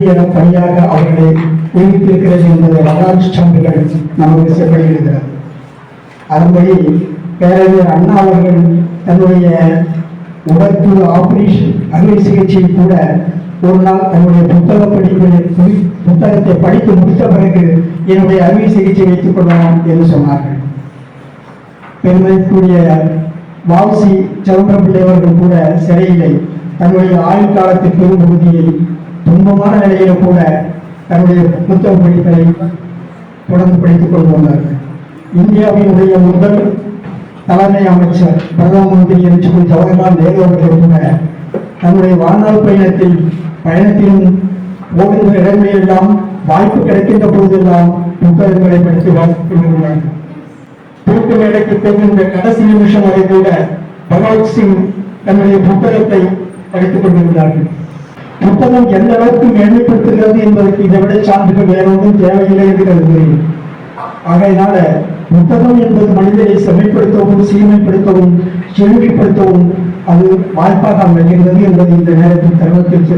பணியாக அவர்களை நியமித்திருக்கிறது என்பதை வரலாற்று சான்றுகள் நமக்கு செப்படைகிறது அதன்படி பேரறிஞர் அண்ணா அவர்கள் தன்னுடைய உடற்பு ஆபரேஷன் அறுவை சிகிச்சையை கூட ஒரு நாள் தன்னுடைய புத்தக படிப்பில் புத்தகத்தை படித்து முடித்த பிறகு என்னுடைய அறுவை சிகிச்சை வைத்துக் கொள்ளலாம் என்று சொன்னார்கள். பெருமைக்குரிய வாவுசி சிதம்பரம்பிள்ளை அவர்கள் கூட சிறையிலே தன்னுடைய ஆயுள் காலத்தின் பெரும்பகுதியை துன்பமான நிலையில கூட தன்னுடைய புத்தக படிப்பை தொடர்ந்து படித்துக் கொண்டு வந்தார்கள் இந்தியாவினுடைய முதல் தலைமை அமைச்சர் பிரதம மந்திரி என்று சொல்லி ஜவஹர்லால் நேரு அவர்கள் கூட தன்னுடைய வாழ்நாள் பயணத்தில் பயணத்திலும் ஓடுகிற இடங்களிலெல்லாம் வாய்ப்பு கிடைக்கின்ற போதெல்லாம் புத்தகங்களை படித்து வாசித்துக் கொண்டிருந்தார்கள் தூக்கு மேடைக்கு போகின்ற கடைசி நிமிஷம் வரை கூட பகவத் சிங் தன்னுடைய புத்தகத்தை படித்துக் கொண்டிருந்தார்கள். புத்தகம் எந்த அளவுக்கு மேன்மைப்படுத்துகிறது என்பதற்கு இதை விட சான்றுகள் வேற ஒன்றும் தேவையில்லை என்று கருதுகிறேன். ஆகையினால புத்தகம் என்பது மனிதரை செம்மைப்படுத்தவும் சீமைப்படுத்தவும் செழுமைப்படுத்தவும் அது வாய்ப்பாக அமைகிறது என்பதை இந்த நேரத்தில் தருணத்தில்